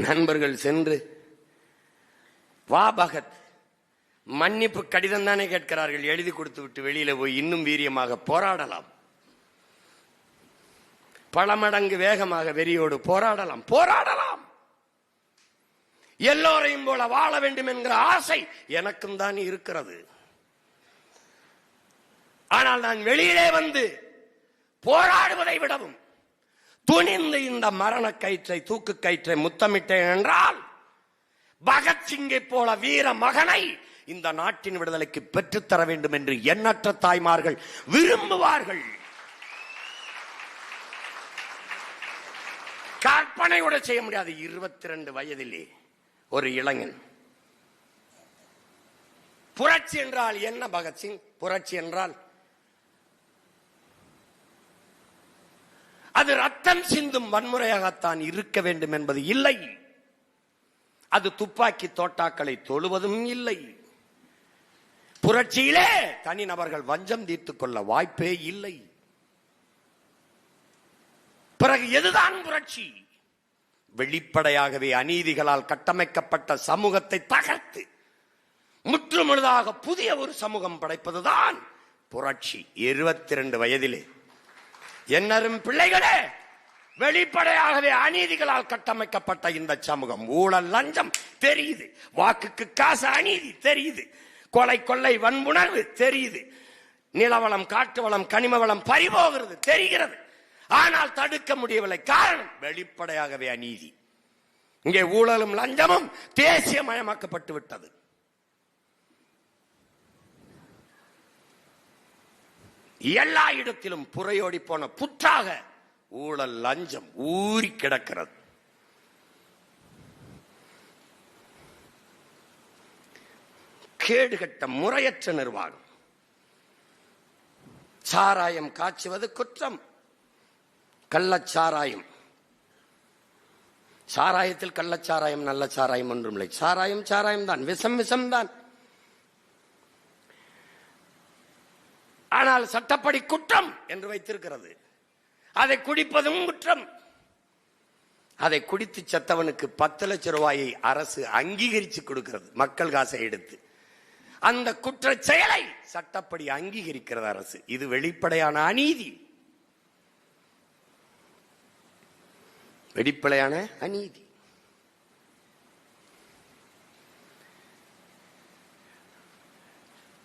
நண்பர்கள் சென்று வா பகத் மன்னிப்பு கடிதம் தானே கேட்கிறார்கள் எழுதி கொடுத்து விட்டு வெளியில போய் இன்னும் வீரியமாக போராடலாம். பல மடங்கு வேகமாக வெறியோடு போராடலாம் போராடலாம். எல்லோரையும் போல வாழ வேண்டும் என்கிற ஆசை எனக்கும் தான் இருக்கிறது. ஆனால் நான் வெளியிலே வந்து போராடுவதை விடவும் துணிந்து இந்த மரண கயிற்றை தூக்கு கயிற்றை முத்தமிட்டேன் என்றால் பகத்சிங்கை போல வீர மகனை இந்த நாட்டின் விடுதலைக்கு பெற்றுத்தர வேண்டும் என்று எண்ணற்ற தாய்மார்கள் விரும்புவார்கள். கற்பனை கூட செய்ய முடியாது. இருபத்தி ரெண்டு வயதிலே ஒரு இளைஞன். புரட்சி என்றால் என்ன பகத்சிங் புரட்சி என்றால் அது ரத்தம் சிந்தும் வன்முறையாகத்தான் இருக்க வேண்டும் என்பது இல்லை. அது துப்பாக்கி தோட்டாக்களை தொழுவதும் இல்லை. புரட்சியிலே தனிநபர்கள் வஞ்சம் தீர்த்துக் கொள்ள வாய்ப்பே இல்லை. பிறகு எதுதான் புரட்சி? வெளிப்படையாகவே அநீதிகளால் கட்டமைக்கப்பட்ட சமூகத்தை தகர்த்து முற்றுமுழுதாக புதிய ஒரு சமூகம் படைப்பதுதான் புரட்சி. இருபத்தி ரெண்டு வயதிலே என்னரும் பிள்ளைகளே வெளிப்படையாகவே அநீதிகளால் கட்டமைக்கப்பட்ட இந்த சமூகம். ஊழல் லஞ்சம் தெரியுது. வாக்குக்கு காசு அநீதி தெரியுது. கொலை கொள்ளை வன்புணர்வு தெரியுது. நிலவளம் காட்டு வளம் கனிம வளம் பறிபோகிறது தெரிகிறது. ஆனால் தடுக்க முடியவில்லை. காரணம் வெளிப்படையாகவே அநீதி. இங்கே ஊழலும் லஞ்சமும் தேசியமயமாக்கப்பட்டு விட்டது. எல்லா இடத்திலும் புறையோடி போன புற்றாக ஊழல் லஞ்சம் ஊறி கிடக்கிறது. கேடுகட்ட முறையற்ற நிர்வாகம். சாராயம் காய்ச்சுவது குற்றம். கள்ளச்சாராயம். சாராயத்தில் கள்ளச்சாராயம் நல்ல சாராயம் ஒன்றும் இல்லை சாராயம் சாராயம் தான் விஷம் விஷம் தான் ஆனால் சட்டப்படி குற்றம் என்று வைத்திருக்கிறது. அதை குடிப்பதும் குற்றம். அதை குடித்து செத்தவனுக்கு பத்து லட்சம் ரூபாயை அரசு அங்கீகரித்து கொடுக்கிறது மக்கள் காசை எடுத்து. அந்த குற்ற செயலை சட்டப்படி அங்கீகரிக்கிறது அரசு. இது வெளிப்படையான அநீதி. வெளிப்படையான அநீதி.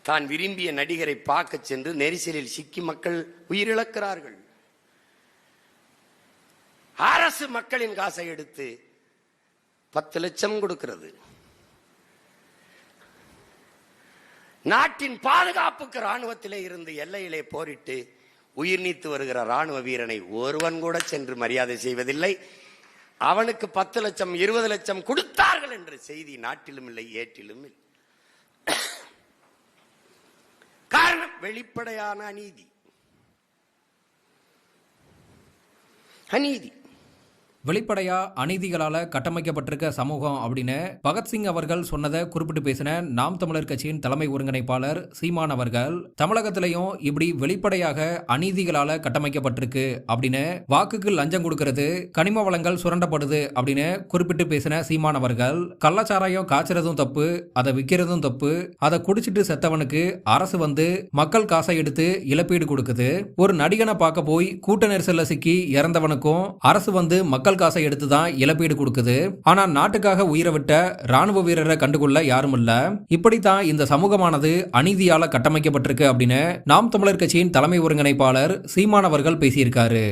தான் விரும்பிய நடிகரை பார்க்க சென்று நெரிசலில் சிக்கி மக்கள் உயிரிழக்கிறார்கள். அரசு மக்களின் காசை எடுத்து பத்து லட்சம் கொடுக்கிறது. நாட்டின் பாதுகாப்புக்கு ராணுவத்திலே இருந்து எல்லையிலே போரிட்டு உயிர் நீத்து வருகிற ராணுவ வீரனை ஒருவன் கூட சென்று மரியாதை செய்வதில்லை. அவனுக்கு பத்து லட்சம் இருபது லட்சம் கொடுத்தார்கள் என்ற செய்தி நாட்டிலும் இல்லை ஏற்றிலும் இல்லை காரணம் வெளிப்படையான அநீதி. அநீதி. வெளிப்படையா அநீதிகளால கட்டமைக்கப்பட்டிருக்க சமூகம் அப்படின்னு பகத்சிங் அவர்கள் சொன்னதை குறிப்பிட்டு பேசின நாம் தமிழர் கட்சியின் தலைமை ஒருங்கிணைப்பாளர் சீமான் அவர்கள் தமிழகத்திலையும் இப்படி வெளிப்படையாக அநீதிகளால கட்டமைக்கப்பட்டிருக்கு அப்படின்னு வாக்குக்கு லஞ்சம் கொடுக்கறது கனிம வளங்கள் சுரண்டப்படுது அப்படின்னு குறிப்பிட்டு பேசின சீமான் அவர்கள் கள்ளச்சாராயம் காய்ச்சறதும் தப்பு அதை விற்கிறதும் தப்பு அதை குடிச்சிட்டு செத்தவனுக்கு அரசு வந்து மக்கள் காசை எடுத்து இழப்பீடு கொடுக்குது. ஒரு நடிகனை பார்க்க போய் கூட்ட நெரிசல்ல சிக்கி இறந்தவனுக்கும் அரசு வந்து மக்கள் காசை எடுத்து தான் இழப்பீடு கொடுக்குது. ஆனா நாட்டுக்காக உயிரை விட்ட ராணுவ வீரரை கண்டுகொள்ள யாரும் இல்ல. இப்படித்தான் இந்த சமூகமானது அநீதியால கட்டமைக்கப்பட்டிருக்கு அப்படின்னு நாம் தமிழர் கட்சியின் தலைமை ஒருங்கிணைப்பாளர் சீமானவர்கள் பேசியிருக்காரு.